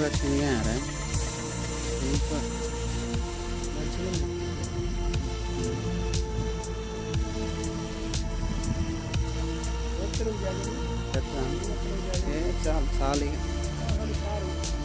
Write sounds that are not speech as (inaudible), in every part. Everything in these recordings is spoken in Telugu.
వచ్చింది కదా సూపర్ ఏ చాలు చాలు ఇక. ఇంకేం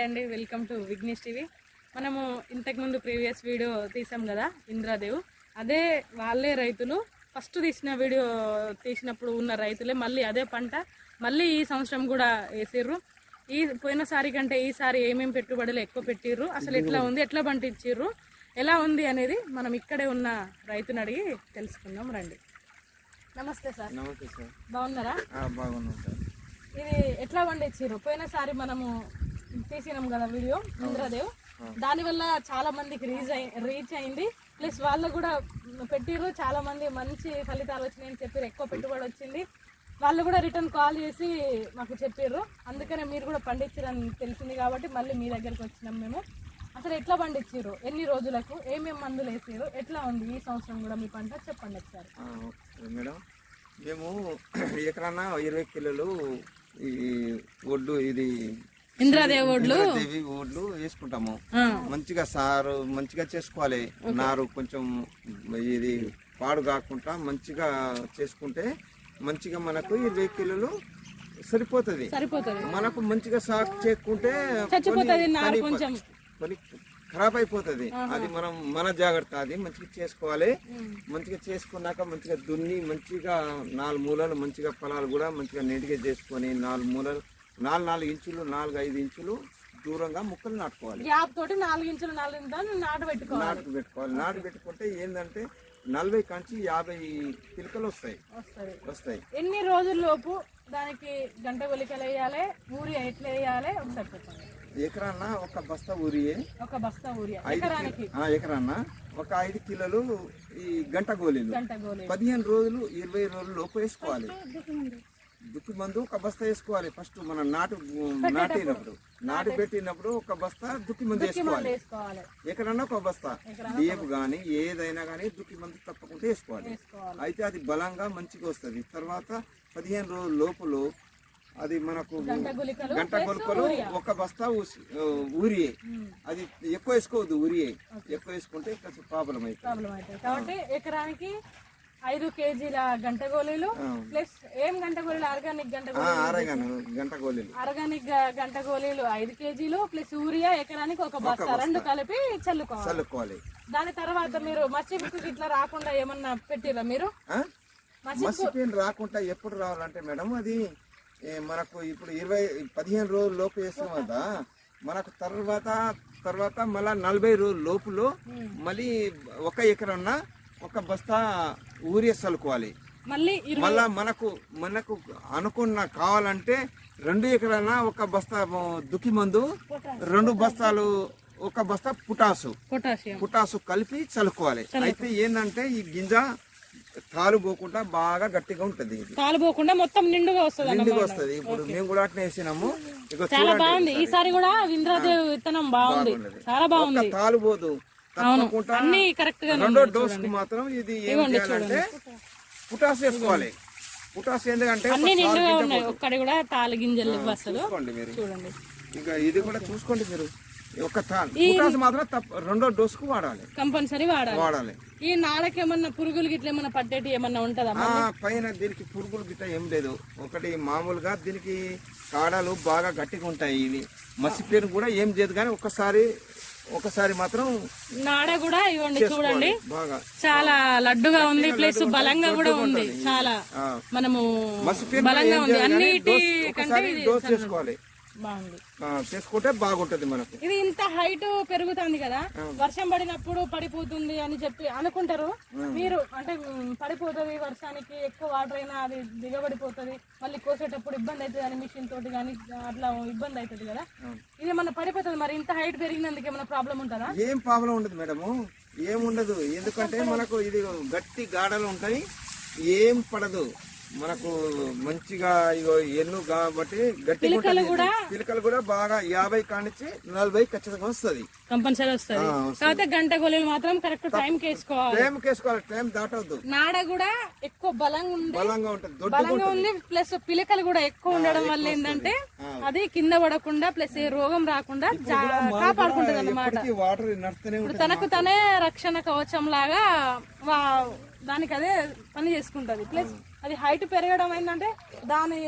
హాయ్ అండి వెల్కమ్ టు విఘ్నేష్ టీవీ. మనము ఇంతకుముందు ప్రీవియస్ వీడియో తీసాం కదా ఇంద్రాదేవ్. అదే వాళ్ళే రైతులు. ఫస్ట్ తీసిన వీడియో తీసినప్పుడు ఉన్న రైతులే మళ్ళీ అదే పంట మళ్ళీ ఈ సంవత్సరం కూడా వేసిర్రు. ఈ పోయినసారి కంటే ఈసారి ఏమేమి పెట్టుబడులు ఎక్కువ పెట్టిర్రు అసలు ఎట్లా ఉంది ఎట్లా పండించిర్రు ఎలా ఉంది అనేది మనం ఇక్కడే ఉన్న రైతుని అడిగి తెలుసుకుందాం రండి. నమస్తే సార్. నమస్తే సార్. బాగున్నారా? బాగున్నాం సార్. ఇది ఎట్లా పండించారు పోయినసారి మనము తీసినాం కదా వీడియో ఇంద్రదేవ్. దానివల్ల చాలా మందికి రీచ్ అయి రీచ్ అయింది. ప్లస్ వాళ్ళు కూడా పెట్టిర్రు చాలా మంది మంచి ఫలితాలు వచ్చినాయని చెప్పారు ఎక్కువ పెట్టుబడి వచ్చింది. వాళ్ళు కూడా రిటర్న్ కాల్ చేసి మాకు చెప్పారు అందుకనే మీరు కూడా పండించారని తెలిసింది కాబట్టి మళ్ళీ మీ దగ్గరికి వచ్చినాం మేము. అసలు ఎట్లా పండించారు ఎన్ని రోజులకు? ఏమేమి మందులు వేసారు ఎట్లా ఉంది? ఈ సంవత్సరం కూడా మీ పంట చెప్పండి ఒకసారి. మేడం. మేము (clears throat) ఎకరాన ఇరవై కిలోలు ఈ ఒడ్డు ఇది ఇంద్రాదేవ్ ఒడ్లు దేవి ఒడ్లు వేసుకుంటాము. మంచిగా సారు మంచిగా చేసుకోవాలి. నారు కొంచెం ఇది పాడు కాకుండా మంచిగా చేసుకుంటే మంచిగా మనకు ఇరవై కిలోలు సరిపోతుంది. మనకు మంచిగా సాగు చేసుకుంటే పని ఖరాబ్ అయిపోతుంది. అది మనం మన జాగ్రత్త అది మంచిగా చేసుకోవాలి. మంచిగా చేసుకున్నాక మంచిగా దున్ని మంచిగా నాలుగు మూలలు మంచిగా పొలాలు కూడా మంచిగా నీట్గా చేసుకొని నాలుగు మూలలు నాలుగు నాలుగు ఇంచులు నాలుగు ఐదు ఇంచులు దూరంగా ముక్కలు నాటుకోవాలి. గ్యాప్ తోటి నాలుగు ఇంచులు నాలుగు నాటు పెట్టుకోవాలి. నాటు పెట్టుకోవాలి. నాటు పెట్టుకుంటే ఏంటంటే నలభై కాంచి యాభై పిలకలు వస్తాయి. వస్తాయి. ఎన్ని రోజుల్లోపు దానికి గంట గొలికలు వేయాలి? ఊరి ఎట్లా వేయాలి? ఒకసారి చెప్పండి. ఎకరాన్న ఒక బస్తా ఊరియే ఒక బస్తా ఊరియా. ఎకరాన్న ఒక ఐదు కిలోలు ఈ గంట గోళీలు. గంట గోలి పదిహేను రోజులు ఇరవై రోజులు లోపు వేసుకోవాలి. దుక్కి మందు ఒక బస్తా వేసుకోవాలి. ఫస్ట్ మనం నాటు నాటినప్పుడు నాటు పెట్టినప్పుడు ఒక బస్తా దుక్కి మందు వేసుకోవాలి. ఎక్కడన్నా ఒక బస్తా. బియ్యం కానీ ఏదైనా కానీ దుక్కి మందు తప్పకుండా వేసుకోవాలి. అయితే అది బలంగా మంచిగా వస్తుంది. తర్వాత పదిహేను రోజుల లోపల అది మనకు గంట గులికలు ఒక బస్తా ఊరియే. అది ఎక్కువ వేసుకోవద్దు ఊరియే. ఎక్కువ వేసుకుంటే కొంచెం ప్రాబ్లం అవుతుంది. ప్రాబ్లం అవుతుంది. కాబట్టి ఎకరానికి ఐదు కేజీల గంట గోళీలు. ప్లస్ ఏం గంట గోళీలు ఆర్గానిక్ గంట గంట గోళీలు ఆర్గానిక్ గంట గోళీలు ఐదు కేజీలు ప్లస్ యూరియా ఎకరానికి ఒక బస్తా రెండు కలిపి చల్లుకోవాలి. దాని తర్వాత మీరు బిక్కు ఇట్లా రాకుండా ఏమన్నా పెట్టిరా మీరు? మసిపేను రాకుండా ఎప్పుడు రావాలంటే మేడం అది మనకు ఇప్పుడు ఇరవై పదిహేను రోజుల లోపు వేస్తాం కదా మనకు తర్వాత తర్వాత మళ్ళా నలభై రోజుల లోపులో మళ్ళీ ఒక ఎకరన్నా ఒక బస్తా ఊరియా చల్లుకోవాలి మళ్ళీ మళ్ళా మనకు మనకు అనుకున్న కావాలంటే రెండు ఎకరాన ఒక బస్తా దుక్కి మందు రెండు బస్తాలు ఒక బస్తా పుటాసు. పుటాసు కలిపి చల్లుకోవాలి. అయితే ఏంటంటే ఈ గింజ తాలు పోకుండా బాగా గట్టిగా ఉంటది ఇది. కాలిపోకుండా మొత్తం నిండుగా వస్తుంది నిండుగా వస్తది. ఇప్పుడు మేము కూడా అట్నే వేసినాము. చాలా బాగుంది. ఈసారి కూడా ఇంద్రాదేవ్ విత్తనం బాగుంది. చాలా బాగుంది. తాలు పోదు. తప్పకుండా రెండో డోస్కు మాత్రం ఇది ఏం చేయాలంటే పుటాసు వేసుకోవాలి. పుటాసు ఎందుకంటే. ఒక్కడి కూడా తాలు గింజలు చూసుకోండి మీరు. ఇంకా ఇది కూడా చూసుకోండి మీరు. ఒక మాత్రం తప్ప రెండో డోస్కు వాడాలి. కంపల్సరీ వాడాలి. వాడాలి. ఈ నాడకి ఏమన్నా పురుగులు గిట్ల ఏమన్నా పట్టేటి ఏమన్నా ఉంటుందా పైన దీనికి పురుగులు గిట్ట ఏం లేదు. ఒకటి మామూలుగా దీనికి కాడలు బాగా గట్టిగా ఉంటాయి. ఇవి మసిపేరు కూడా ఏం చేయదు కానీ ఒక్కసారి ఒకసారి మాత్రం నాడ కూడా ఇవ్వండి చూడండి. చాలా లడ్డుగా ఉంది ప్లస్ బలంగా కూడా ఉంది. చాలా. మనము బలంగా ఉంది. అన్నిటి కంటే చేసుకోవాలి. చేసుకుంటే బాగుంటది మనకు. ఇది ఇంత హైట్ పెరుగుతుంది కదా వర్షం పడినప్పుడు పడిపోతుంది అని చెప్పి అనుకుంటారు. మీరు అంటే పడిపోతుంది వర్షానికి ఎక్కువ వాటర్ అయినా అది దిగబడిపోతుంది మళ్ళీ కోసేటప్పుడు ఇబ్బంది అవుతుంది అని మిషన్ తోటి కానీ అట్లా ఇబ్బంది అవుతుంది కదా. ఇది ఏమన్నా పడిపోతుంది మరి? ఇంత హైట్ పెరిగినందుకు ఏమైనా ప్రాబ్లం ఉంటుందా? ఏం ప్రాబ్లం ఉండదు మేడము. ఏం ఉండదు. ఎందుకంటే మనకు ఇది గట్టి గాడలు ఉంటాయి. ఏం పడదు. మనకు మంచిగా ఇగో ఎన్ను కాబట్టి గట్టి పిలకలు కూడా పిలకలు కూడా బాగా యాభై కానిచ్చి నలభై ఖచ్చితంగా వస్తుంది. కంపల్సరీ వస్తుంది. కాకపోతే గంట గొల్లలు మాత్రం కరెక్ట్ టైం వేసుకోవాలి. టైం కేసుకోవాలి టైం దాటవద్దు నాడ కూడా ఎక్కువ బలంగా ఉంది బలంగా ఉంటుంది. బలంగా ఉంది ప్లస్ పిలకలు కూడా ఎక్కువ ఉండడం వల్ల ఏంటంటే అది కింద పడకుండా ప్లస్ ఏ రోగం రాకుండా కాపాడుకుంటది ఉంటుంది తనకు తనే రక్షణ కవచం లాగా వా- దానికి అదే పని చేసుకుంటది. ప్లస్ అది హైట్ పెరగడం ఏంటంటే దాని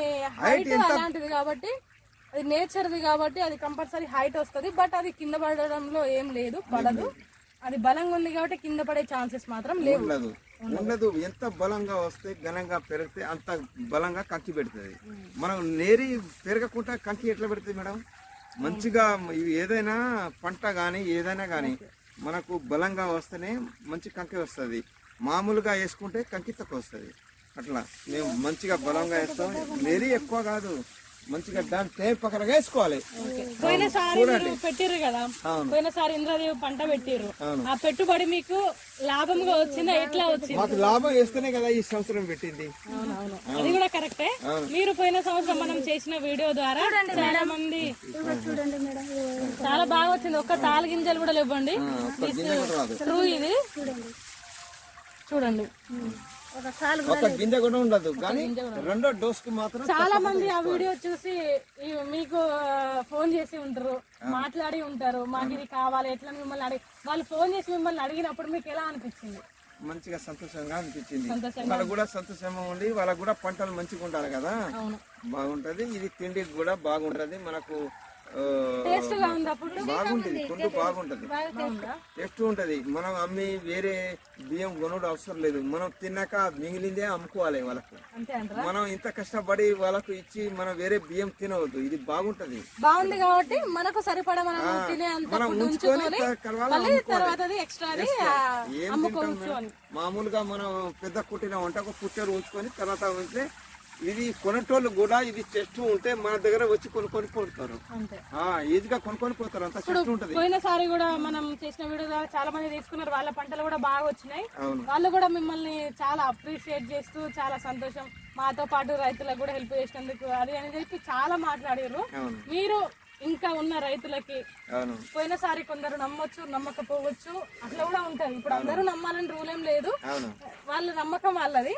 హైట్ అలాంటిది కాబట్టి అది నేచర్ది కాబట్టి అది కంపల్సరీ హైట్ వస్తది బట్ అది కింద పడడంలో ఏం లేదు పడదు. అది బలంగా ఉంది కాబట్టి కింద పడే ఛాన్సెస్ మాత్రం లేవు. ఉండదు. ఎంత బలంగా వస్తే ఘనంగా పెరిగితే అంత బలంగా కంకి పెడుతుంది. మనం నేరి పెరగకుండా కంకి ఎట్లా పెడుతుంది మేడం? మంచిగా ఏదైనా పంట కానీ ఏదైనా కానీ మనకు బలంగా వస్తేనే మంచి కంకి వస్తుంది. మామూలుగా వేసుకుంటే కంకి తక్కువ వస్తుంది. అట్లా. మేము మంచిగా బలంగా వేస్తాం. నేరి ఎక్కువ కాదు. మంచిగా దాని టైం పక్కనగా వేసుకోవాలి. పోయినసారి మీరు పెట్టిర్రు కదా? పోయినసారి ఇంద్రదేవి పంట పెట్టిర్రు. ఆ పెట్టుబడి మీకు లాభంగా వచ్చిందా? ఎట్లా వచ్చింది? మాకు లాభం వేస్తేనే కదా ఈ సంవత్సరం పెట్టింది. అవునవును అది కూడా కరెక్టే. మీరు పోయిన సంవత్సరం మనం చేసిన వీడియో ద్వారా చాలా మంది చూడండి మేడం. చాలా బాగా వచ్చింది. ఒక్క తాలు గింజలు కూడా ఇవ్వండి ట్రూ ఇది. చూడండి. ఒక గింజ కూడా ఉండదు కానీ రెండో డోస్కు మాత్రం చాలా మంది ఆ వీడియో చూసి మీకు ఫోన్ చేసి ఉంటారు మాట్లాడి ఉంటారు మాకు ఇది కావాలి ఎట్లా మిమ్మల్ని అడిగి వాళ్ళు ఫోన్ చేసి మిమ్మల్ని అడిగినప్పుడు మీకు ఎలా అనిపించింది? మంచిగా సంతోషంగా అనిపించింది. వాళ్ళకు కూడా సంతోషంగా ఉండి వాళ్ళకు కూడా పంటలు మంచిగా ఉండాలి కదా. బాగుంటది. ఇది తిండికి కూడా బాగుంటది. మనకు బాగుంటది పండు బాగుంటది. టేస్ట్ ఉంటది. మనం అమ్మి వేరే బియ్యం కొనుడు అవసరం లేదు. మనం తిన్నాక మిగిలిందే అమ్ముకోవాలి వాళ్ళకు. మనం ఇంత కష్టపడి వాళ్ళకు ఇచ్చి మనం వేరే బియ్యం తినవద్దు. ఇది బాగుంటది. బాగుంది కాబట్టి మనకు సరిపడా మనం ఉంచుకొని ఏం తింటాం? మామూలుగా మనం పెద్ద కుట్టిన వంట ఒక పుట్టెరు ఉంచుకొని తర్వాత ఉంటే ఇది కొనేటోళ్ళు కూడా ఇది చెట్టు ఉంటే మన దగ్గర వచ్చి కొనుక్కొని పోతారు. ఈజీగా కొనుక్కొని పోతారు. అంత చెట్టు ఉంటది. పోయినసారి కూడా మనం చేసిన వీడియో చాలా మంది తీసుకున్నారు. వాళ్ళ పంటలు కూడా బాగా వచ్చినాయి. వాళ్ళు కూడా మిమ్మల్ని చాలా అప్రిషియేట్ చేస్తూ చాలా సంతోషం. మాతో పాటు రైతులకు కూడా హెల్ప్ చేసినందుకు అది అని చెప్పి చాలా మాట్లాడారు. మీరు ఇంకా ఉన్న రైతులకి పోయినసారి కొందరు నమ్మొచ్చు నమ్మకపోవచ్చు. అట్లా కూడా ఉంటది ఇప్పుడు అందరూ నమ్మాలని రూల్ ఏం లేదు. వాళ్ళ నమ్మకం వాళ్ళది.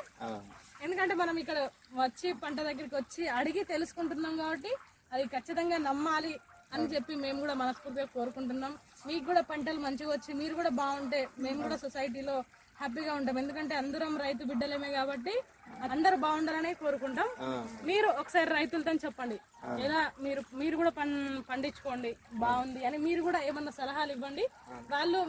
ఎందుకంటే మనం ఇక్కడ వచ్చి పంట దగ్గరికి వచ్చి అడిగి తెలుసుకుంటున్నాం కాబట్టి అది ఖచ్చితంగా నమ్మాలి అని చెప్పి మేము కూడా మనస్ఫూర్తిగా కోరుకుంటున్నాం. మీకు కూడా పంటలు మంచిగా వచ్చి మీరు కూడా బాగుంటే మేము కూడా సొసైటీలో హ్యాపీగా ఉంటాం. ఎందుకంటే అందరం రైతు బిడ్డలేమే కాబట్టి అందరూ బాగుండాలనే కోరుకుంటాం. మీరు ఒకసారి రైతులతో చెప్పండి. ఎలా మీరు మీరు కూడా పండించుకోండి. బాగుంది అని మీరు కూడా ఏమన్నా సలహాలు ఇవ్వండి. వాళ్ళు